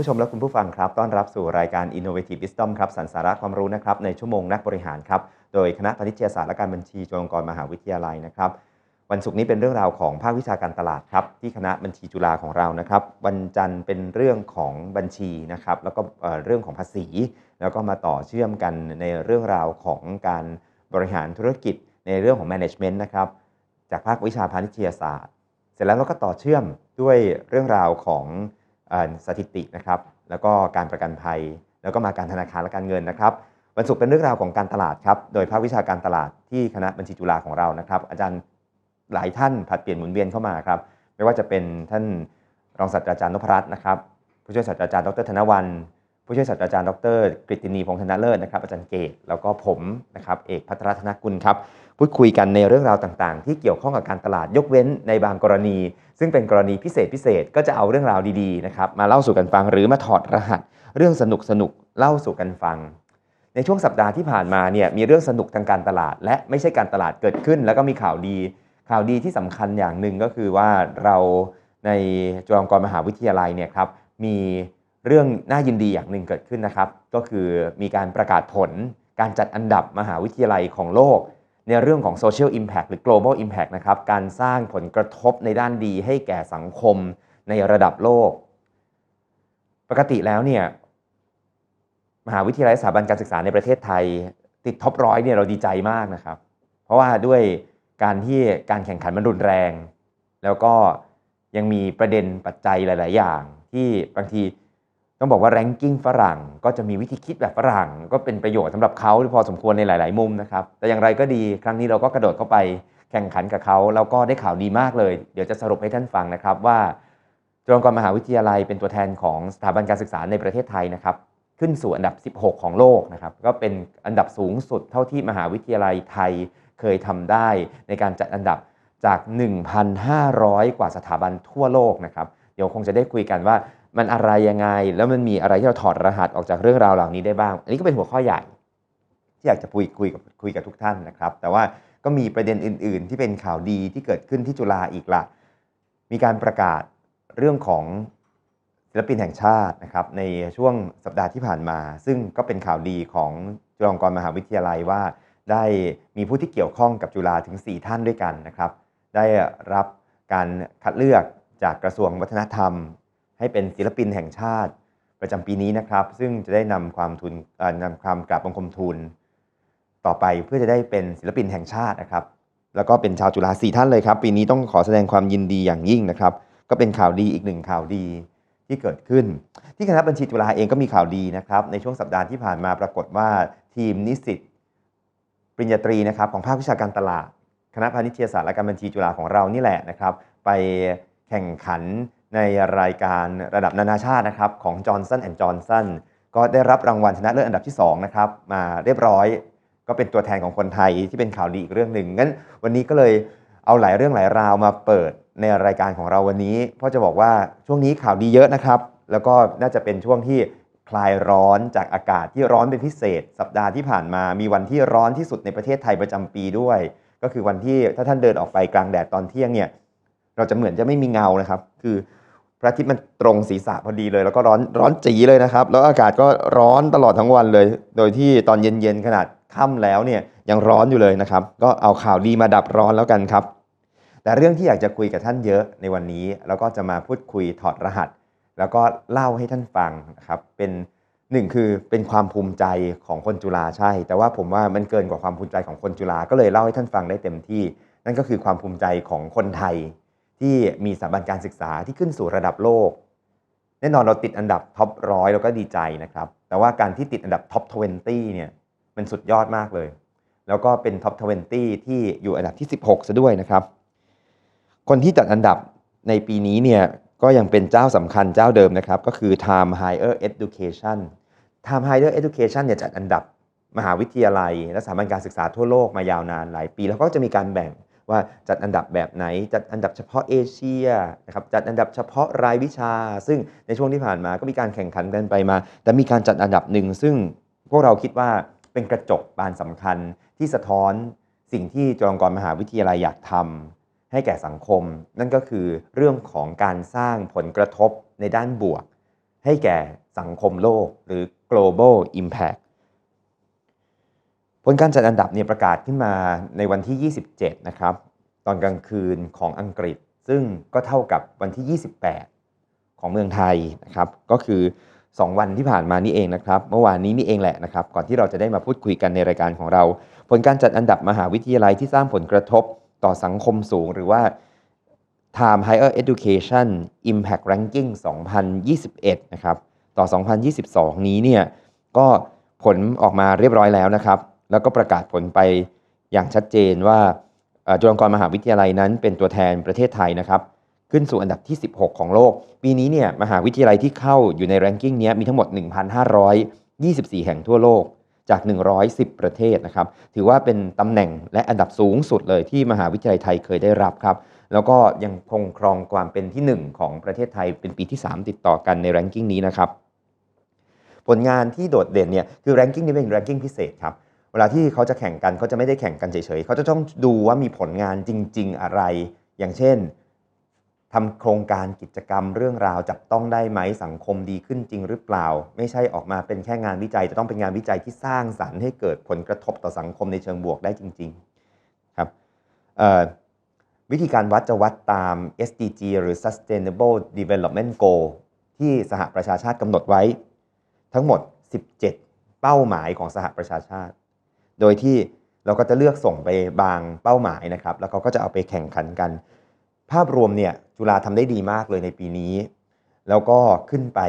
ผู้ชมและคุณผู้ฟังครับต้อนรับสู่รายการ Innovative Wisdom ครับสันสาระความรู้นะครับในชั่วโมงนักบริหารครับโดยคณะพาณิชยศาสตร์และการบัญชีจุฬาลงกรณ์มหาวิทยาลัยนะครับวันศุกร์นี้เป็นเรื่องราวของภาควิชาการตลาดครับที่คณะบัญชีจุฬาของเรานะครับวันจันทร์เป็นเรื่องของบัญชีนะครับแล้วก็เรื่องของภาษี แล้วก็มาต่อเชื่อมกันในเรื่องราวของการบริหารธุรกิจในเรื่องของ management นะครับจากภาควิชาพาณิชยศาสตร์ เสร็จแล้วเราก็ต่อเชื่อมด้วยเรื่องราวของ สถิตินะครับ แล้วก็การประกันภัย แล้วก็มาการธนาคารและการเงินนะครับวันศุกร์เป็นเรื่องราวของการตลาดครับ โดยภาควิชาการตลาดที่คณะบัญชีจุฬาของเรานะครับ อาจารย์หลายท่านผลัดเปลี่ยนหมุนเวียนเข้ามาครับ ไม่ว่าจะเป็นท่านรองศาสตราจารย์นพรัตน์นะครับ ผู้ช่วยศาสตราจารย์ดรธนวันผู้ช่วยศาสตราจารย์ดรกฤตินีพงษ์ธนเลิศนะครับอาจารย์เกตแล้วก็ผมนะครับเอกพัทรธนกุลครับ พูดคุยกันในเรื่องราวต่างๆ ที่เกี่ยวข้องกับการตลาดยกเว้นในบางกรณี ซึ่งเป็นกรณีพิเศษพิเศษก็จะเอาเรื่องราวดีๆนะครับมาเล่าสู่กันฟังหรือมาถอดรหัส เรื่องสนุกสนุกเล่าสู่กันฟัง ในช่วงสัปดาห์ที่ผ่านมาเนี่ยมีเรื่องสนุกทางการตลาด และไม่ใช่การตลาดเกิดขึ้น แล้วก็มีข่าวดี ข่าวดีที่สำคัญอย่างหนึ่งก็คือว่าเราในจุฬาลงกรณ์มหาวิทยาลัยเนี่ยครับมีเรื่องน่ายินดีอย่างหนึ่งเกิดขึ้นนะครับ ก็คือมีการประกาศผลการจัดอันดับมหาวิทยาลัยของโลก ในเรื่องของ social impact หรือ global impact นะครับ การสร้างผลกระทบในด้านดีให้แก่สังคมในระดับโลก ปกติแล้วเนี่ยมหาวิทยาลัยสถาบันการศึกษาในประเทศไทย ติดท็อปร้อยเนี่ยเราดีใจมากนะครับ เพราะว่าด้วยการที่การแข่งขันมันรุนแรง แล้วก็ยังมีประเด็นปัจจัยหลาย ๆ อย่าง ที่บางที ต้องบอกว่าแรงกิ้งฝรั่งก็จะมีวิธีคิดแบบฝรั่ง ก็เป็นประโยชน์สำหรับเขาพอสมควรในหลาย ๆ มุมนะครับ แต่อย่างไรก็ดีครั้งนี้เราก็กระโดดเข้าไปแข่งขันกับเขาแล้วก็ได้ข่าวดีมากเลย เดี๋ยวจะสรุปให้ท่านฟังนะครับว่าจุฬาลงกรณ์มหาวิทยาลัยเป็นตัวแทนของสถาบันการศึกษาในประเทศไทยนะครับ ขึ้นสู่อันดับ 16 ของโลกนะครับ ก็เป็นอันดับสูงสุดเท่าที่มหาวิทยาลัยไทยเคยทำได้ในการจัดอันดับจาก 1,500 กว่าสถาบันทั่วโลกนะครับ เดี๋ยวคงจะได้คุยกันว่า มันอะไรยังไง แล้วมันมีอะไรที่เราถอดรหัสออกจากเรื่องราวเหล่านี้ได้บ้าง อันนี้ก็เป็นหัวข้อใหญ่ ที่อยากจะคุยคุยกับคุยกับทุกท่านนะครับ แต่ว่าก็มีประเด็นอื่น ๆ ที่เป็นข่าวดีที่เกิดขึ้นที่จุฬาอีกละมีการประกาศเรื่องของศิลปินแห่งชาตินะครับในช่วงสัปดาห์ที่ผ่านมา ซึ่งก็เป็นข่าวดีของจุฬาลงกรณ์มหาวิทยาลัยว่า ได้มีผู้ที่เกี่ยวข้องกับจุฬาถึง 4 ท่านด้วยกันนะครับ ได้รับการคัดเลือกจากกระทรวงวัฒนธรรม ให้เป็นศิลปินแห่งชาติประจำปีนี้นะครับ ซึ่งจะได้นำความทุนนำความกราบบังคมทูลต่อไปเพื่อจะได้เป็นศิลปินแห่งชาตินะครับ แล้วก็เป็นชาวจุฬาสี่ท่านเลยครับ ปีนี้ต้องขอแสดงความยินดีอย่างยิ่งนะครับ ก็เป็นข่าวดีอีกหนึ่งข่าวดีที่เกิดขึ้น ที่คณะบัญชีจุฬาเองก็มีข่าวดีนะครับ ในช่วงสัปดาห์ที่ผ่านมาปรากฏว่าทีมนิสิตปริญญาตรีนะครับของภาควิชาการตลาด คณะพาณิชยศาสตร์และการบัญชีจุฬาของเรานี่แหละนะครับ ไปแข่งขัน ในรายการระดับนานาชาตินะครับของ Johnson Johnson ก็ได้รับรางวัลชนะเลิศอันดับที่2นะครับมาเรียบร้อย ก็เป็นตัวแทนของคนไทยที่เป็นข่าวดีอีกเรื่องหนึ่งงั้นวันนี้ก็เลยเอาหลายเรื่องหลายราวมาเปิดในรายการของเราวันนี้ เพราะจะบอกว่าช่วงนี้ข่าวดีเยอะนะครับ แล้วก็น่าจะเป็นช่วงที่คลายร้อนจากอากาศที่ร้อนเป็นพิเศษ สัปดาห์ที่ผ่านมามีวันที่ร้อนที่สุดในประเทศไทยประจำปีด้วย ก็คือวันที่ถ้าท่านเดินออกไปกลางแดดตอนเที่ยงเนี่ยเราจะเหมือนจะไม่มีเงานะครับ คือ พระอาทิตย์มันตรงศีรษะพอดีเลย แล้วก็ร้อนร้อนจีเลยนะครับ แล้วอากาศก็ร้อนตลอดทั้งวันเลย โดยที่ตอนเย็นๆขนาดค่ำแล้วเนี่ยยังร้อนอยู่เลยนะครับ ก็เอาข่าวดีมาดับร้อนแล้วกันครับ แต่เรื่องที่อยากจะคุยกับท่านเยอะในวันนี้ แล้วก็จะมาพูดคุยถอดรหัส แล้วก็เล่าให้ท่านฟังนะครับเป็นหนึ่งคือเป็นความภูมิใจของคนจุฬาใช่ แต่ว่าผมว่ามันเกินกว่าความภูมิใจของคนจุฬาก็เลยเล่าให้ท่านฟังได้เต็มที่ นั่นก็คือความภูมิใจของคนไทย ที่มีสถาบันการศึกษาที่ขึ้นสู่ระดับโลก แน่นอนเราติดอันดับท็อปร้อยเราก็ดีใจนะครับ แต่ว่าการที่ติดอันดับท็อป 20 เนี่ย มันสุดยอดมากเลย แล้วก็เป็นท็อป 20 ที่อยู่อันดับที่ 16 ซะด้วยนะครับ คนที่จัดอันดับในปีนี้เนี่ยก็ยังเป็นเจ้าสำคัญเจ้าเดิมนะครับ ก็คือ Time Higher Education Time Higher Education เนี่ยจัดอันดับมหาวิทยาลัย และสถาบันการศึกษาทั่วโลกมายาวนานหลายปี แล้วก็จะมีการแบ่ง ว่าจัดอันดับแบบไหน จัดอันดับเฉพาะเอเชียนะครับจัดอันดับเฉพาะรายวิชา ซึ่งในช่วงที่ผ่านมาก็มีการแข่งขันกันไปมา แต่มีการจัดอันดับหนึ่งซึ่งพวกเราคิดว่าเป็นกระจกบานสำคัญที่สะท้อนสิ่งที่จุฬาลงกรณ์มหาวิทยาลัยอยากทำให้แก่สังคม นั่นก็คือเรื่องของการสร้างผลกระทบในด้านบวก ให้แก่สังคมโลกหรือ global impact ผลการจัดอันดับเนี่ยประกาศขึ้นมาในวันที่ 27 นะครับ ตอนกลางคืนของอังกฤษ ซึ่งก็เท่ากับวันที่ 28 ของเมืองไทยนะครับ ก็คือ 2 วันที่ผ่านมานี่เองนะครับ เมื่อวานนี้นี่เองแหละนะครับ ก่อนที่เราจะได้มาพูดคุยกันในรายการของเรา ผลการจัดอันดับมหาวิทยาลัยที่สร้างผลกระทบต่อสังคมสูง หรือว่า Time Higher Education Impact Ranking 2021 นะครับ ต่อ 2022 นี้เนี่ย ก็ผลออกมาเรียบร้อยแล้วนะครับ แล้วก็ประกาศผลไปอย่างชัดเจนว่าจุฬาลงกรณ์มหาวิทยาลัยนั้นเป็นตัวแทนประเทศไทยนะครับ ขึ้นสู่อันดับที่ 16 ของโลก ปีนี้เนี่ยมหาวิทยาลัยที่เข้าอยู่ในแรงกิ้งนี้มีทั้งหมด 1,524 แห่งทั่วโลกจาก 110 ประเทศนะครับ ถือว่าเป็นตำแหน่งและอันดับสูงสุดเลยที่มหาวิทยาลัยไทยเคยได้รับครับ แล้วก็ยังคงครองความเป็นที่ 1 ของประเทศไทยเป็นปีที่ 3 ติดต่อกันในแรงกิ้งนี้นะครับ ผลงานที่โดดเด่นเนี่ยคือแรงกิ้งนี้เป็นแรงกิ้งพิเศษครับ เวลาที่เขาจะแข่งกันเขาจะไม่ได้แข่งกันเฉยๆเขาจะต้องดูว่ามีผลงานจริง ๆ อะไร อย่างเช่นทำโครงการกิจกรรมเรื่องราวจับต้องได้ไหมสังคมดีขึ้นจริงหรือเปล่า ไม่ใช่ออกมาเป็นแค่งานวิจัย จะต้องเป็นงานวิจัยที่สร้างสรรค์ให้เกิดผลกระทบต่อสังคมในเชิงบวกได้จริง ๆ ครับวิธีการวัดจะวัดตาม SDG หรือ Sustainable Development Goal ที่สหประชาชาติกำหนดไว้ ทั้งหมด 17 เป้าหมายของสหประชาชาติ โดยที่เราก็จะเลือกส่งไปบางเป้าหมายนะครับ แล้วเขาก็จะเอาไปแข่งขันกัน ภาพรวมเนี่ยจุฬาทำได้ดีมากเลยในปีนี้ แล้วก็ขึ้นไป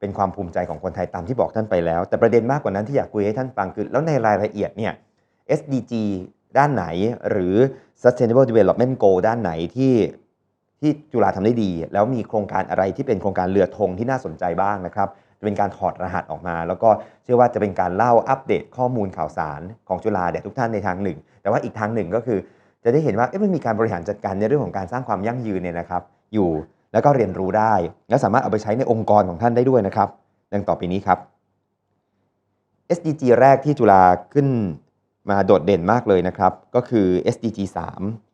เป็นความภูมิใจของคนไทยตามที่บอกท่านไปแล้ว แต่ประเด็นมากกว่านั้นที่อยากคุยให้ท่านฟังคือ แล้วในรายละเอียดเนี่ย SDG ด้านไหนหรือ Sustainable Development Goal ด้านไหนที่ที่จุฬาทำได้ดี แล้วมีโครงการอะไรที่เป็นโครงการเรือธงที่น่าสนใจบ้างนะครับ เป็นการถอดรหัสออกมา แล้วก็เชื่อว่าจะเป็นการเล่าอัปเดตข้อมูลข่าวสารของจุฬาแด่ทุกท่านในทางหนึ่ง แต่ว่าอีกทางหนึ่งก็คือ จะได้เห็นว่าเอ๊ะมันมีการบริหารจัดการในเรื่องของการสร้างความยั่งยืนเนี่ยนะครับ อยู่แล้วก็เรียนรู้ได้ และสามารถเอาไปใช้ในองค์กรของท่านได้ด้วยนะครับ ดังต่อไปนี้ครับ SDG แรกที่จุฬาขึ้นมาโดดเด่นมากเลยนะครับ ก็คือ SDG 3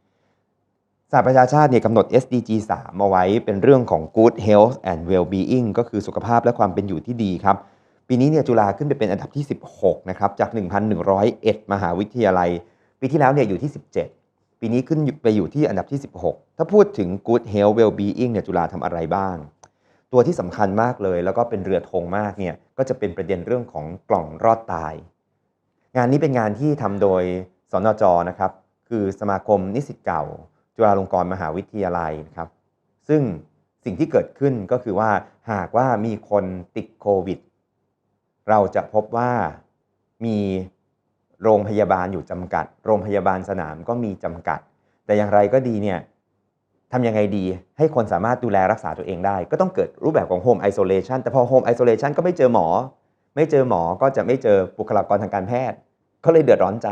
สหประชาชาติเนี่ยกำหนด SDG 3 เอาไว้เป็นเรื่องของ Good Health and Well-being ก็คือสุขภาพและความเป็นอยู่ที่ดีครับ ปีนี้เนี่ยจุฬาขึ้นไปเป็นอันดับที่ 16 นะครับ จาก 1,101 มหาวิทยาลัย ปีที่แล้วเนี่ยอยู่ที่ 17 ปีนี้ขึ้นไปอยู่ที่อันดับที่ 16 ถ้าพูดถึง Good Health Well-being เนี่ยจุฬาทำอะไรบ้าง ตัวที่สำคัญมากเลย แล้วก็เป็นเรือธงมากเนี่ยก็จะเป็นประเด็นเรื่องของกล่องรอดตาย งานนี้เป็นงานที่ทำโดยสนจนะครับ คือสมาคมนิสิตเก่า จุฬาลงกรณ์มหาวิทยาลัยนะครับ ซึ่งสิ่งที่เกิดขึ้นก็คือว่าหากว่ามีคนติดโควิด เราจะพบว่ามีโรงพยาบาลอยู่จำกัด โรงพยาบาลสนามก็มีจำกัด แต่อย่างไรก็ดีเนี่ยทำยังไงดีให้คนสามารถดูแลรักษาตัวเองได้ ก็ต้องเกิดรูปแบบของ Home Isolation แต่พอ Home Isolation ก็ไม่เจอหมอ ไม่เจอหมอก็จะไม่เจอบุคลากรทางการแพทย์ ก็เลยเดือดร้อนใจ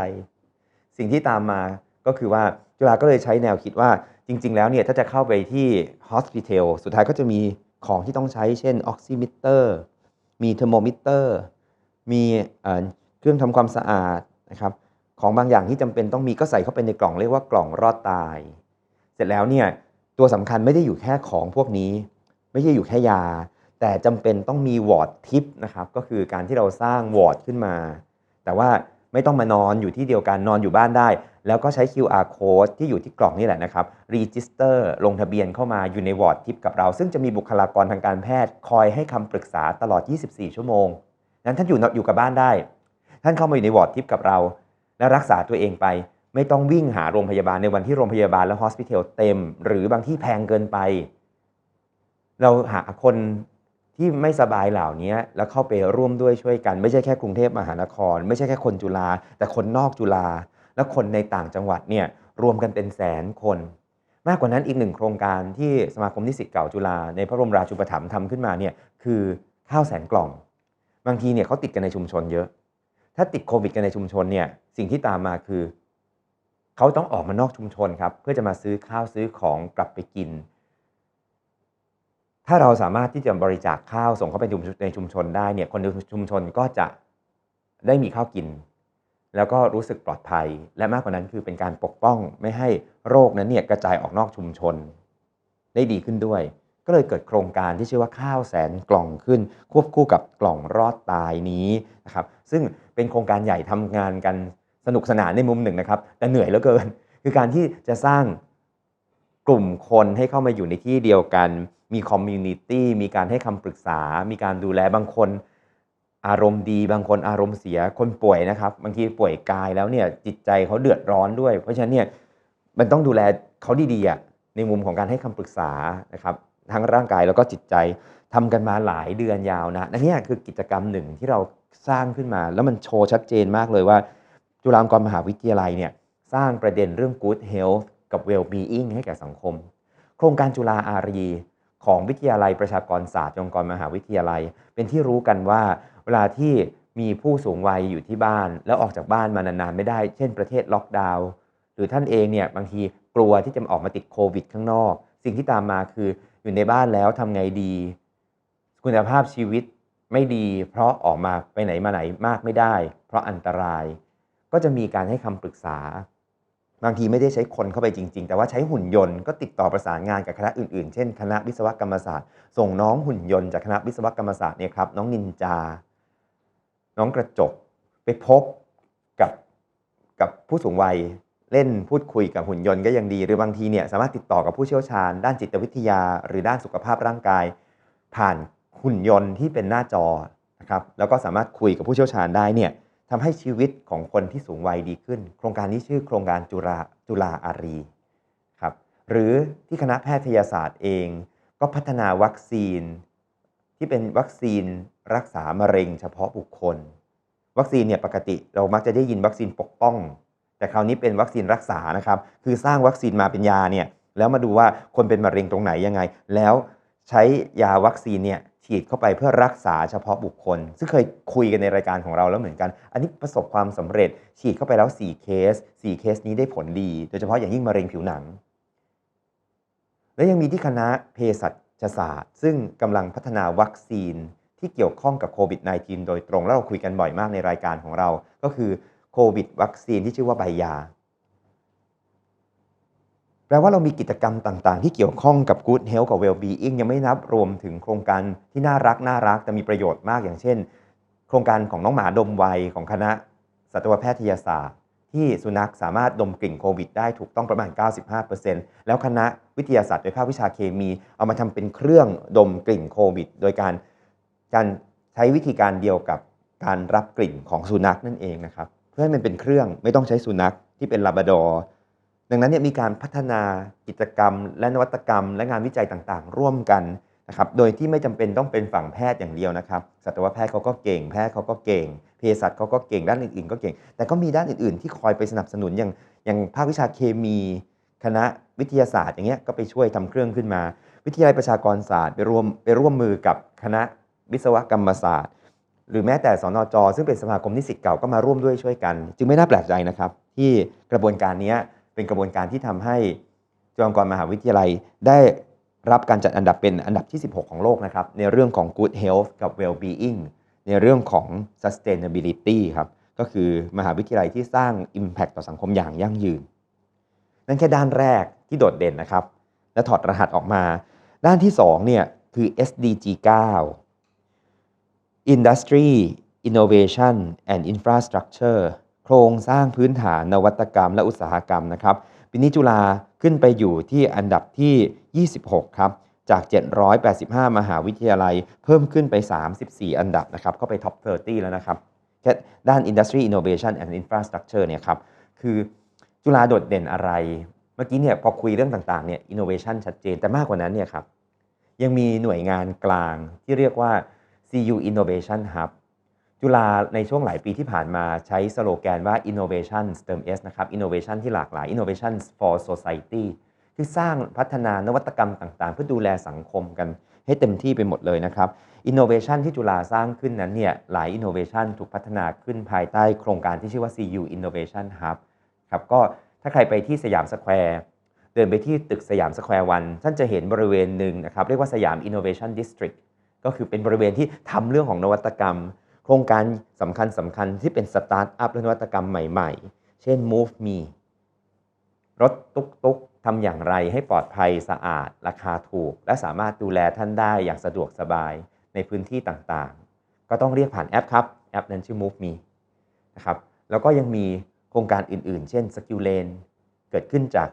สิ่งที่ตามมาก็คือว่า จุฬาก็เลยใช้แนวคิดว่าจริง ๆ แล้วเนี่ยถ้าจะเข้าไปที่ Hospital สุดท้ายก็จะมีของที่ต้องใช้เช่นออกซิมิเตอร์มีเทอร์โมมิเตอร์มีเครื่องทำความสะอาดนะครับของบางอย่างที่จำเป็นต้องมีก็ใส่เข้าไปในกล่องเรียกว่ากล่องรอดตาย เสร็จแล้วเนี่ยตัวสำคัญไม่ได้อยู่แค่ของพวกนี้ ไม่ใช่อยู่แค่ยา แต่จำเป็นต้องมีวอร์ดทิปนะครับก็คือการที่เราสร้างวอร์ดขึ้นมา แต่ว่า ไม่ต้องมานอนอยู่ที่เดียวกันนอนอยู่บ้านได้ แล้วก็ใช้ QR code ที่อยู่ที่กล่องนี่แหละนะครับ register ลงทะเบียนเข้ามาอยู่ในวอร์ดทิปกับเรา ซึ่งจะมีบุคลากรทางการแพทย์ คอยให้คำปรึกษาตลอด 24 ชั่วโมง นั้นท่านอยู่อยู่กับบ้านได้ ท่านเข้ามาอยู่ในวอร์ดทิปกับเรา และรักษาตัวเองไป ไม่ต้องวิ่งหาโรงพยาบาลในวันที่โรงพยาบาลและ hospital เต็ม หรือบางที่แพงเกินไป เราหาคน ที่ไม่สบายเหล่านี้แล้วเข้าไปร่วมด้วยช่วยกัน ไม่ใช่แค่กรุงเทพมหานคร ไม่ใช่แค่คนจุฬาแต่คนนอกจุฬาและคนในต่างจังหวัดเนี่ยรวมกันเป็นแสนคน มากกว่านั้นอีกหนึ่งโครงการที่สมาคมนิสิตเก่าจุฬาในพระบรมราชูปถัมภ์ทำขึ้นมาเนี่ยคือข้าวแสนกล่อง บางทีเนี่ยเขาติดกันในชุมชนเยอะ ถ้าติดโควิดกันในชุมชนเนี่ยสิ่งที่ตามมาคือเขาต้องออกมานอกชุมชนครับเพื่อจะมาซื้อข้าวซื้อของกลับไปกิน ถ้าเราสามารถที่จะบริจาคข้าวส่งเข้าไปในชุมชนได้เนี่ยคนในชุมชนก็จะได้มีข้าวกิน แล้วก็รู้สึกปลอดภัย และมากกว่านั้นคือเป็นการปกป้องไม่ให้โรคนั้นเนี่ยกระจายออกนอกชุมชน ได้ดีขึ้นด้วย ก็เลยเกิดโครงการที่ชื่อว่าข้าวแสนกล่องขึ้น ควบคู่กับกล่องรอดตายนี้นะครับซึ่งเป็นโครงการใหญ่ทำงานกันสนุกสนานในมุมหนึ่งนะครับ แต่เหนื่อยเหลือเกิน คือการที่จะสร้างกลุ่มคนให้เข้ามาอยู่ในที่เดียวกัน มีคอมมูนิตี้มีการให้คำปรึกษา มีการดูแลบางคน อารมณ์ดีบางคนอารมณ์เสียคนป่วยนะครับ บางทีป่วยกายแล้วเนี่ยจิตใจเขาเดือดร้อนด้วย เพราะฉะนั้นเนี่ยมันต้องดูแลเขาดีๆในมุมของการให้คำปรึกษานะครับทั้งร่างกายแล้วก็จิตใจทำกันมาหลายเดือนยาวนะนั่นนี่คือกิจกรรมหนึ่งที่เราสร้างขึ้นมา แล้วมันโชว์ชัดเจนมากเลยว่า จุฬาลงกรณ์มหาวิทยาลัยเนี่ยสร้างประเด็นเรื่อง good health กับ well being ให้แก่สังคม โครงการจุฬาอารี ของวิทยาลัยประชากรศาสตร์จุฬาลงกรณ์มหาวิทยาลัย เป็นที่รู้กันว่า เวลาที่มีผู้สูงวัยอยู่ที่บ้าน แล้วออกจากบ้านมานานๆไม่ได้ เช่นประเทศล็อกดาวน์หรือท่านเองเนี่ยบางทีกลัวที่จะออกมาติดโควิดข้างนอก สิ่งที่ตามมาคืออยู่ในบ้านแล้วทำไงดี คุณภาพชีวิตไม่ดี เพราะออกมาไปไหนมาไหนมากไม่ได้ เพราะอันตราย ก็จะมีการให้คำปรึกษา บางทีไม่ได้ใช้คนเข้าไปจริง ๆ แต่ว่าใช้หุ่นยนต์ก็ติดต่อประสานงานกับคณะอื่นๆ เช่น คณะวิศวกรรมศาสตร์ ส่งน้องหุ่นยนต์จากคณะวิศวกรรมศาสตร์เนี่ยครับน้องนินจา น้องกระจกไปพบกับกับผู้สูงวัยเล่นพูดคุยกับหุ่นยนต์ก็ยังดี หรือบางทีเนี่ยสามารถติดต่อกับผู้เชี่ยวชาญ ด้านจิตวิทยา หรือด้านสุขภาพร่างกาย ผ่านหุ่นยนต์ที่เป็นหน้าจอนะครับแล้วก็สามารถคุยกับผู้เชี่ยวชาญได้เนี่ย ทำให้ชีวิตของคนที่สูงวัยดีขึ้น โครงการนี้ชื่อโครงการจุฬาจุฬาอารีครับหรือที่คณะแพทยศาสตร์เอง ก็พัฒนาวัคซีน ที่เป็นวัคซีนรักษามะเร็งเฉพาะบุคคล วัคซีนเนี่ยปกติเรามักจะได้ยินวัคซีนปกป้อง แต่คราวนี้เป็นวัคซีนรักษานะครับคือสร้างวัคซีนมาเป็นยาเนี่ยแล้วมาดูว่าคนเป็นมะเร็งตรงไหนยังไง แล้วใช้ยาวัคซีนเนี่ย ฉีดเข้าไปเพื่อรักษาเฉพาะบุคคล ซึ่งเคยคุยกันในรายการของเราแล้วเหมือนกัน อันนี้ประสบความสำเร็จฉีดเข้าไปแล้ว 4 เคส 4 เคสนี้ได้ผลดี โดยเฉพาะอย่างยิ่งมะเร็งผิวหนัง และยังมีที่คณะเภสัชศาสตร์ ซึ่งกำลังพัฒนาวัคซีนที่เกี่ยวข้องกับโควิด -19 โดยตรง แล้วเราคุยกันบ่อยมากในรายการของเรา ก็คือโควิดวัคซีนที่ชื่อว่าใบยา แปลว่าเรามีกิจกรรมต่างๆ ที่เกี่ยวข้องกับ Good Health กับ Well-being ยังไม่นับรวมถึงโครงการที่น่ารักน่ารักแต่มีประโยชน์มากอย่างเช่น โครงการของน้องหมาดมไวของคณะสัตวแพทยศาสตร์ ที่สุนัขสามารถดมกลิ่นโควิดได้ถูกต้องประมาณ 95%แล้วคณะวิทยาศาสตร์โดยภาควิชาเคมี เอามาทำเป็นเครื่องดมกลิ่นโควิด โดยการการใช้วิธีการเดียวกับการรับกลิ่นของสุนัขนั่นเองนะครับเพื่อให้มันเป็นเครื่องไม่ต้องใช้สุนัขที่เป็นลาบราดอร์ ดังนั้นเนี่ยมีการพัฒนากิจกรรม และนวัตกรรม และงานวิจัยต่างๆ ร่วมกันนะครับโดยที่ไม่จำเป็นต้องเป็นฝั่งแพทย์อย่างเดียวนะครับสัตวแพทย์เขาก็เก่งแพทย์เขาก็เก่งเภสัชเขาก็เก่งด้านอื่นๆ ก็เก่ง แต่ก็มีด้านอื่นๆ ที่คอยไปสนับสนุนอย่างอย่างภาควิชาเคมีคณะวิทยาศาสตร์อย่างเงี้ยก็ไปช่วยทำเครื่องขึ้นมา วิทยาลัยประชากรศาสตร์ไปร่วมไปร่วมมือกับคณะวิศวกรรมศาสตร์ หรือแม้แต่สนจซึ่งเป็นสมาคมนิสิตเก่าก็มาร่วมด้วยช่วยกัน จึงไม่น่าแปลกใจนะครับ ที่กระบวนการนี้ เป็นกระบวนการที่ทำให้จุฬาลงกรณ์มหาวิทยาลัยได้รับการจัดอันดับเป็นอันดับที่ 16 ของโลกนะครับ ในเรื่องของ good health กับ well-being ในเรื่องของ sustainability ครับก็คือมหาวิทยาลัยที่สร้าง impact ต่อสังคมอย่างยั่งยืน นั่นแค่ด้านแรกที่โดดเด่นนะครับ และถอดรหัสออกมา ด้านที่2เนี่ยคือ SDG 9 Industry Innovation and Infrastructure โครงสร้างพื้นฐานนวัตกรรมและอุตสาหกรรมนะครับปีนี้จุฬาขึ้นไปอยู่ที่อันดับที่ 26 ครับ จาก 785 มหาวิทยาลัย เพิ่มขึ้นไป 34 อันดับนะครับเข้าไปท็อป 30 แล้วนะครับแค่ด้าน Industry Innovation and Infrastructure เนี่ยครับ คือจุฬาโดดเด่นอะไร เมื่อกี้เนี่ยพอคุยเรื่องต่างๆ เนี่ย innovation ชัดเจน แต่มากกว่านั้นเนี่ยครับ ยังมีหน่วยงานกลางที่เรียกว่า CU Innovation Hub จุฬาในช่วงหลายปีที่ผ่านมาใช้สโลแกนว่า innovation เติม S นะครับ innovation ที่หลากหลาย innovation for society คือสร้างพัฒนานวัตกรรมต่างๆ เพื่อดูแลสังคมกันให้เต็มที่ไปหมดเลยนะครับ innovation ที่จุฬาสร้างขึ้นนั้นเนี่ยหลาย innovation ถูกพัฒนาขึ้นภายใต้โครงการที่ชื่อว่า CU Innovation Hub ครับก็ถ้าใครไปที่สยามสแควร์เดินไปที่ตึกสยามสแควร์วันท่านจะเห็นบริเวณหนึ่งนะครับเรียกว่าสยาม Innovation District ก็คือเป็นบริเวณที่ทำเรื่องของนวัตกรรม โครงการสำคัญสำคัญที่เป็นสตาร์ทอัพและนวัตกรรมใหม่ๆ เช่น Move Me รถตุกตุกทำอย่างไรให้ปลอดภัยสะอาด ราคาถูก และสามารถดูแลท่านได้อย่างสะดวกสบายในพื้นที่ต่างๆ ก็ต้องเรียกผ่านแอปครับ แอปนั้นชื่อ MoveMe นะครับแล้วก็ยังมีโครงการอื่นๆ เช่น Skill Lane เกิดขึ้นจาก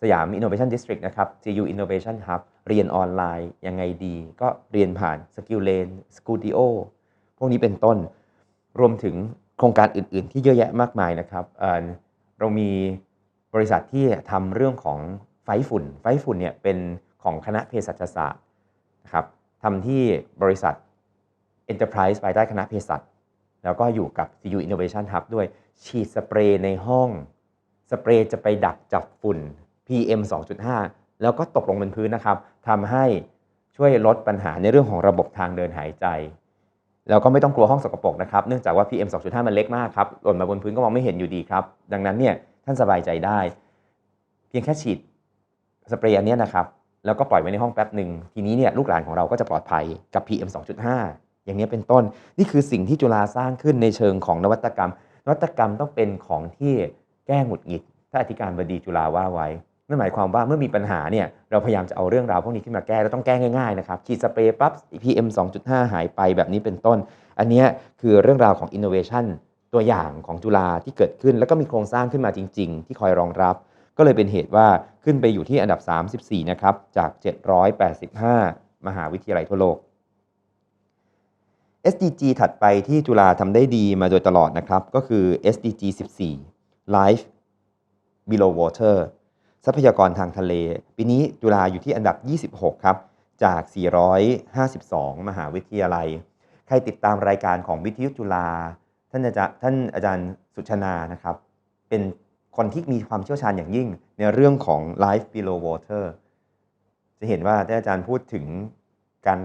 สยาม Innovation District นะครับ GU Innovation Hub เรียนออนไลน์ยังไงดี ก็เรียนผ่าน Skill Lane Studio พวกนี้เป็นต้น รวมถึงโครงการอื่น ๆ ที่เยอะแยะมากมายนะครับเเรามีบริษัทที่ทำเรื่องของไฟฝุ่น ไฟฝุ่นเนี่ยเป็นของคณะเภสัชศาสตร์นะครับทำที่บริษัท Enterprise ภายใต้คณะเภสัชแล้วก็อยู่กับ CU Innovation Hub ด้วยฉีดสเปรย์ในห้อง สเปรย์จะไปดักจับฝุ่น PM 2.5 แล้วก็ตกลงบนพื้นนะครับทำให้ช่วยลดปัญหาในเรื่องของระบบทางเดินหายใจ แล้วก็ไม่ต้องกลัวห้องสกปรกนะครับ เนื่องจากว่า PM 2.5 มันเล็กมากครับ หล่นมาบนพื้นก็มองไม่เห็นอยู่ดีครับ ดังนั้นเนี่ยท่านสบายใจได้ เพียงแค่ฉีดสเปรย์อันนี้นะครับ แล้วก็ปล่อยไว้ในห้องแป๊บหนึ่ง ทีนี้เนี่ยลูกหลานของเราก็จะปลอดภัยกับ PM 2.5 อย่างนี้เป็นต้น นี่คือสิ่งที่จุฬาสร้างขึ้นในเชิงของนวัตกรรม นวัตกรรมต้องเป็นของที่แก้หงุดหงิด ถ้าอธิการบดีจุฬาว่าไว้ นั่นหมายความว่าเมื่อมีปัญหาเนี่ยเราพยายามจะเอาเรื่องราวพวกนี้ขึ้นมาแก้แล้วต้องแก้ง่ายๆนะครับฉีดสเปรย์ปั๊บ PM 2.5 หายไปแบบนี้เป็นต้น อันนี้คือเรื่องราวของ innovation ตัวอย่างของจุฬาที่เกิดขึ้น แล้วก็มีโครงสร้างขึ้นมาจริง ๆ ที่คอยรองรับ ก็เลยเป็นเหตุว่าขึ้นไปอยู่ที่อันดับ 34 นะครับจาก 785 มหาวิทยาลัยทั่วโลก SDG ถัดไปที่จุฬาทำได้ดีมาโดยตลอดนะครับก็คือ SDG 14 Life Below Water ทรัพยากรทางทะเล ปีนี้จุฬาอยู่ที่อันดับ 26 ครับ จาก 452 มหาวิทยาลัย ใครติดตามรายการของวิทยุจุฬาท่านอาจารย์ท่านอาจารย์สุชนานะครับ เป็นคนที่มีความเชี่ยวชาญอย่างยิ่งในเรื่องของ Life Below Water จะเห็นว่าท่านอาจารย์พูดถึงการ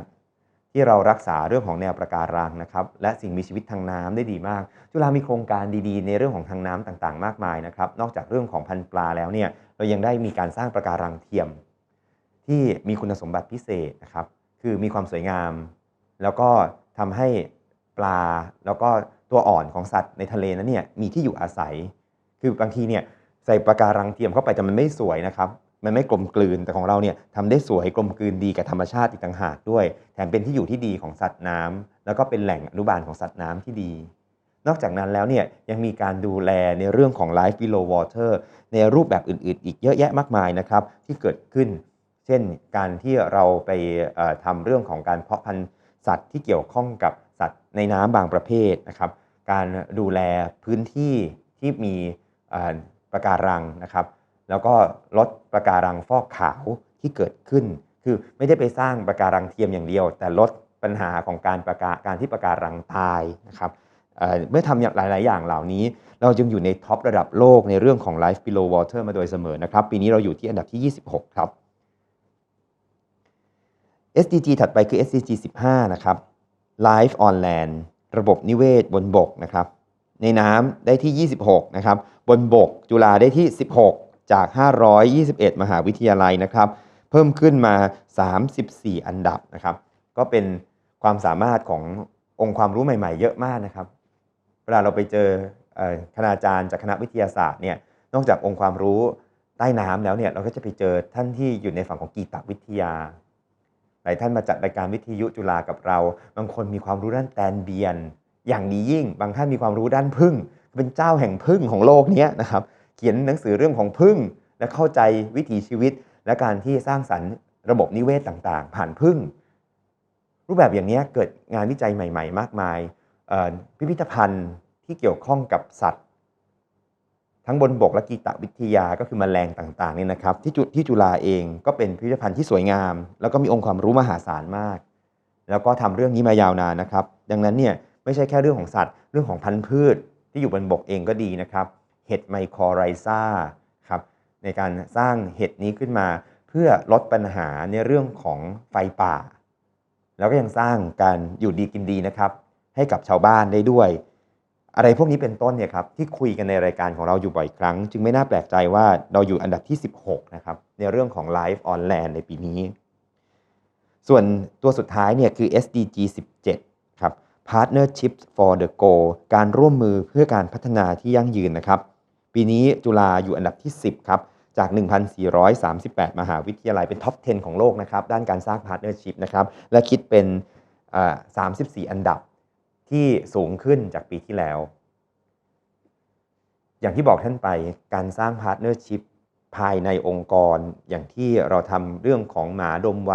ที่เรารักษาเรื่องของแนวประการังนะครับและสิ่งมีชีวิตทางน้ำได้ดีมาก จุฬามีโครงการดีๆ ในเรื่องของทางน้ำต่างๆ มากมายนะครับนอกจากเรื่องของพันปลาแล้วเนี่ยเรายังได้มีการสร้างประการังเทียม ที่มีคุณสมบัติพิเศษนะครับคือมีความสวยงาม แล้วก็ทำให้ปลาแล้วก็ตัวอ่อนของสัตว์ในทะเลนั้นเนี่ยมีที่อยู่อาศัย คือบางทีเนี่ยใส่ปะการังเทียมเข้าไปแต่มันไม่สวยนะครับ มันไม่กลมกลืนแต่ของเราเนี่ยทำได้สวยกลมกลืนดีกับธรรมชาติอีกต่างหากด้วย แถมเป็นที่อยู่ที่ดีของสัตว์น้ำแล้วก็เป็นแหล่งอนุบาลของสัตว์น้ำที่ดี นอกจากนั้นแล้วเนี่ยยังมีการดูแลในเรื่องของ Life Below Water ในรูปแบบอื่น ๆ อีกเยอะแยะมากมายนะครับที่เกิดขึ้น เช่นการที่เราไปเอ่อทำเรื่องของการเพาะพันธุ์สัตว์ที่เกี่ยวข้องกับสัตว์ในน้ำบางประเภทนะครับการดูแลพื้นที่ที่มีเอ่อปะการังนะครับ แล้วก็ลดประการังฟอกขาวที่เกิดขึ้น คือไม่ได้ไปสร้างประการังเทียมอย่างเดียว แต่ลดปัญหาของการประกาการที่ประการังตายนะครับเเมื่อทำอย่างหลาย ๆ อย่างเหล่านี้ เราจึงอยู่ในท็อประดับโลกในเรื่องของ Life Below Water มาโดยเสมอนะครับ ปีนี้เราอยู่ที่อันดับที่ 26 ครับ SDG ถัดไปคือ SDG 15 นะครับ Life on Land ระบบนิเวศบนบกนะครับ ในน้ำได้ที่ 26 นะครับ บนบกจุฬาได้ที่ 16 จาก 521 มหาวิทยาลัยนะครับ เพิ่มขึ้นมา 34 อันดับนะครับ ก็เป็นความสามารถขององค์ความรู้ใหม่ๆ เยอะมากนะครับ เวลาเราไปเจออคณาจารย์จากคณะวิทยาศาสตร์เนี่ย นอกจากองค์ความรู้ใต้น้ำแล้วเนี่ย เราก็จะไปเจอท่านที่อยู่ในฝั่งของกีตวิทยา หลายท่านมาจัดรายการวิทยุจุฬากับเรา บางคนมีความรู้ด้านแตนเบียน อย่างดียิ่ง บางท่านมีความรู้ด้านพึ่ง เป็นเจ้าแห่งพึ่งของโลกนี้นะครับ เขียนหนังสือเรื่องของพึ่ง และเข้าใจวิถีชีวิต และการที่สร้างสรรค์ระบบนิเวศต่างๆ ผ่านพึ่ง รูปแบบอย่างนี้เกิดงานวิจัยใหม่ ๆ มากมาย พิพิธภัณฑ์ที่เกี่ยวข้องกับสัตว์ ทั้งบนบกและกีตวิทยาก็คือแมลงต่างๆเนี่ยนะครับ ที่จุที่จุฬาเองก็เป็นพิพิธภัณฑ์ที่สวยงาม แล้วก็มีองค์ความรู้มหาศาลมาก แล้วก็ทำเรื่องนี้มายาวนานนะครับ ดังนั้นเนี่ยไม่ใช่แค่เรื่องของสัตว์ เรื่องของพันธุ์พืช ที่อยู่บนบกเองก็ดีนะครับ เห็ดไมโครไรซาครับในการสร้างเห็ดนี้ขึ้นมา เพื่อลดปัญหาในเรื่องของไฟป่า แล้วก็ยังสร้างการอยู่ดีกินดีนะครับ ให้กับชาวบ้านได้ด้วย อะไรพวกนี้เป็นต้นเนี่ยครับที่คุยกันในรายการของเราอยู่บ่อยครั้ง จึงไม่น่าแปลกใจว่าเราอยู่อันดับที่ 16 นะครับ ในเรื่องของ Life on Land ในปีนี้ ส่วนตัวสุดท้ายเนี่ยคือ SDG 17 ครับ Partnerships for the Goal การร่วมมือเพื่อการพัฒนาที่ยั่งยืนนะครับ ปีนี้จุฬาอยู่อันดับที่ 10 ครับ จาก 1,438 มหาวิทยาลัยเป็นท็อป 10 ของโลกนะครับ ด้านการสร้างพาร์ทเนอร์ชิพนะครับ และคิดเป็น 34 อันดับที่สูงขึ้นจากปีที่แล้ว อย่างที่บอกท่านไปการสร้างพาร์ทเนอร์ชิพภายในองค์กรอย่างที่เราทำเรื่องของหมาดมไว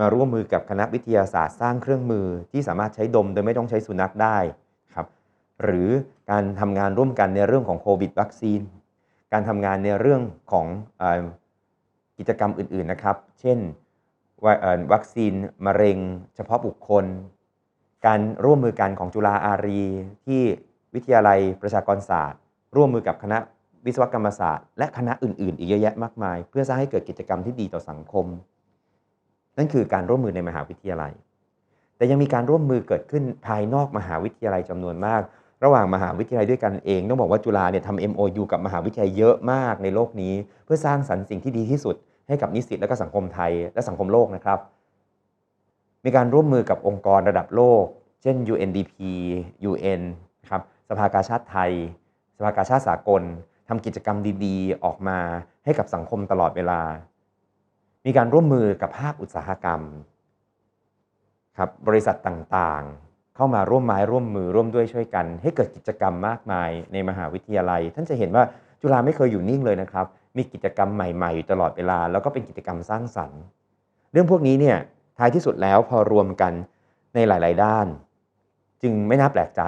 มาร่วมมือกับคณะวิทยาศาสตร์สร้างเครื่องมือที่สามารถใช้ดมโดยไม่ต้องใช้สุนัขได้ครับ หรือ การทำงานร่วมกันในเรื่องของโควิดวัคซีน การทำงานในเรื่องของกิจกรรมอื่นๆนะครับ เช่นว,วัคซีนมะเร็ง เฉพาะบุคคล การร่วมมือกันของจุฬาอารี ที่วิทยาลัยประชากรศาสตร์ ร่วมมือกับคณะวิศวกรรมศาสตร์ และคณะอื่นๆ อีกเยอะแยะมากมาย เพื่อสร้างให้เกิดกิจกรรมที่ดีต่อสังคม นั่นคือการร่วมมือในมหาวิทยาลัย แต่ยังมีการร่วมมือเกิดขึ้นภายนอกมหาวิทยาลัยจำนวนมาก ระหว่างมหาวิทยาลัยด้วยกันเอง ต้องบอกว่าจุฬาเนี่ยทำ MOU กับมหาวิทยาลัยเยอะมากในโลกนี้ เพื่อสร้างสรรค์สิ่งที่ดีที่สุด ให้กับนิสิตและก็สังคมไทยและสังคมโลกนะครับ มีการร่วมมือกับองค์กรระดับโลก เช่น UNDP UN นครับสภากาชาติไทย สภากาชาติสากลทำกิจกรรมดีๆ ออกมาให้กับสังคมตลอดเวลา มีการร่วมมือกับภาคอุตสาหกรรมครับบริษัทต่างๆ เข้ามาร่วมไม้ร่วมมือร่วมด้วยช่วยกัน ให้เกิดกิจกรรมมากมายในมหาวิทยาลัย ท่านจะเห็นว่าจุฬาไม่เคยอยู่นิ่งเลยนะครับ มีกิจกรรมใหม่ๆอยู่ตลอดเวลา แล้วก็เป็นกิจกรรมสร้างสรรค์ เรื่องพวกนี้เนี่ยท้ายที่สุดแล้วพอรวมกันในหลาย ๆ ด้าน จึงไม่น่าแปลกใจ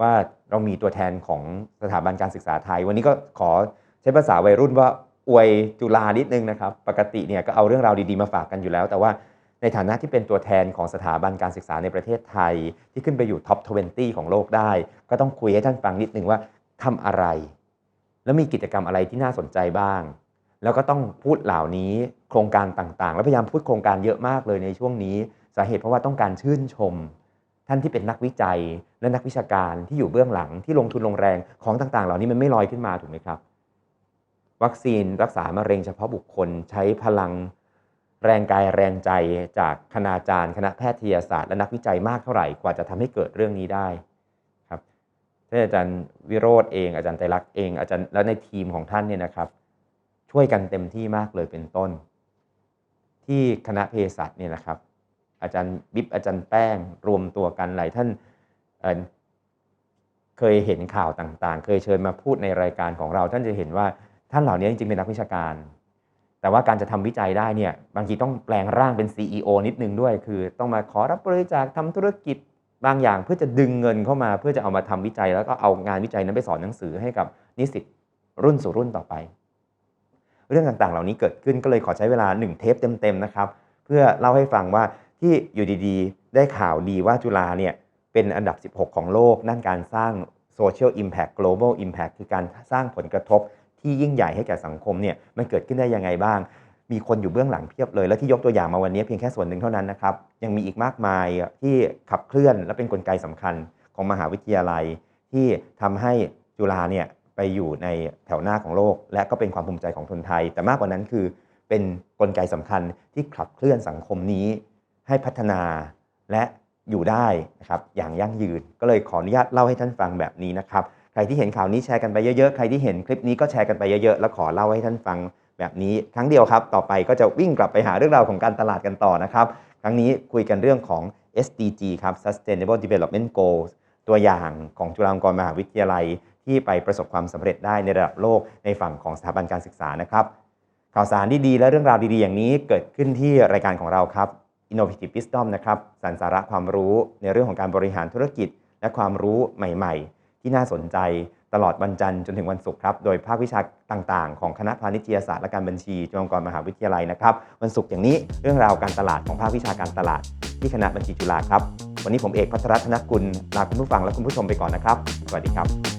ว่าเรามีตัวแทนของสถาบันการศึกษาไทย วันนี้ก็ขอใช้ภาษาวัยรุ่นว่าอวยจุฬานิดนึงนะครับ ปกติเนี่ยก็เอาเรื่องราวดี ๆ มาฝากกันอยู่แล้ว แต่ว่า ในฐานะที่เป็นตัวแทนของสถาบันการศึกษาในประเทศไทย ที่ขึ้นไปอยู่ท็อป 20 ของโลกได้ ก็ต้องคุยให้ท่านฟังนิดนึงว่าทำอะไร แล้วมีกิจกรรมอะไรที่น่าสนใจบ้าง แล้วก็ต้องพูดเหล่านี้โครงการต่างๆ แล้วพยายามพูดโครงการเยอะมากเลยในช่วงนี้สาเหตุเพราะว่าต้องการชื่นชม ท่านที่เป็นนักวิจัย และนักวิชาการที่อยู่เบื้องหลังที่ลงทุนลงแรงของต่างๆ เหล่านี้มันไม่ลอยขึ้นมาถูกไหมครับ วัคซีนรักษามะเร็งเฉพาะบุคคลใช้พลัง แรงกายแรงใจจากคณาจารย์ คณะแพทยศาสตร์และนักวิจัยมากเท่าไหร่กว่าจะทำให้เกิดเรื่องนี้ได้ครับท่านอาจารย์วิโรธเองอาจารย์ไตรักษ์เองอาจารย์แล้วในทีมของท่านเนี่ยนะครับ ช่วยกันเต็มที่มากเลยเป็นต้น ที่คณะเภสัชเนี่ยนะครับ อาจารย์บิ๊บอาจารย์แป้งรวมตัวกันหลายท่านเเคยเห็นข่าวต่างๆ เคยเชิญมาพูดในรายการของเรา ท่านจะเห็นว่าท่านเหล่านี้จริงๆเป็นนักวิชาการ แต่ว่าการจะทำวิจัยได้เนี่ยบางทีต้องแปลงร่างเป็น CEO นิดนึงด้วย คือต้องมาขอรับบริจาคทำธุรกิจบางอย่างเพื่อจะดึงเงินเข้ามาเพื่อจะเอามาทำวิจัย แล้วก็เอางานวิจัยนั้นไปสอนหนังสือให้กับนิสิตรุ่นสู่รุ่นต่อไป เรื่องต่างๆ เหล่านี้เกิดขึ้นก็เลยขอใช้เวลา 1 เทปเต็มๆนะครับเพื่อเล่าให้ฟังว่าที่อยู่ดีๆ ได้ข่าวดีว่าจุฬาเนี่ยเป็นอันดับ 16 ของโลกด้านการสร้าง Social Impact Global Impact คือการสร้างผลกระทบ ที่ยิ่งใหญ่ให้แก่สังคมเนี่ยมันเกิดขึ้นได้ยังไงบ้าง มีคนอยู่เบื้องหลังเพียบเลย และที่ยกตัวอย่างมาวันนี้เพียงแค่ส่วนหนึ่งเท่านั้นนะครับยังมีอีกมากมายที่ขับเคลื่อนและเป็นนกลไกสำคัญของมหาวิทยาลัย ที่ทำให้จุฬาเนี่ยไปอยู่ในแถวหน้าของโลก และก็เป็นความภูมิใจของคนไทย แต่มากกว่านั้นคือเป็นนกลไกสำคัญที่ขับเคลื่อนสังคมนี้ให้พัฒนาและอยู่ได้นะครับอย่างยั่งยืนก็เลยขออนุญาตเล่าให้ท่านฟังแบบนี้นะครับ ใครที่เห็นข่าวนี้แชร์กันไปเยอะๆ ใครที่เห็นคลิปนี้ก็แชร์กันไปเยอะๆ แล้วขอเล่าให้ท่านฟังแบบนี้ครั้งเดียวครับ ต่อไปก็จะวิ่งกลับไปหาเรื่องราวของการตลาดกันต่อนะครับ ครั้งนี้คุยกันเรื่องของ SDG ครับ Sustainable Development Goals ตัวอย่างของจุฬาลงกรณ์มหาวิทยาลัย ที่ไปประสบความสำเร็จได้ในระดับโลกในฝั่งของสถาบันการศึกษานะครับ ข่าวสารดีๆ และเรื่องราวดีๆ อย่างนี้เกิดขึ้นที่รายการของเราครับ Innovative Wisdom นะครับสรรสาระความรู้ในเรื่องของการบริหารธุรกิจ และความรู้ใหม่ ๆ ที่น่าสนใจตลอดวันจันทร์จนถึงวันศุกร์ครับ โดยภาควิชาต่างๆ ของคณะพาณิชยศาสตร์และการบัญชีจุฬาลงกรณ์มหาวิทยาลัยนะครับ วันศุกร์อย่างนี้เรื่องราวการตลาดของภาควิชาการตลาด ที่คณะบัญชีจุฬาครับ วันนี้ผมเอกพัทรธนกุลลาคุณผู้ฟังและคุณผู้ชมไปก่อนนะครับ สวัสดีครับ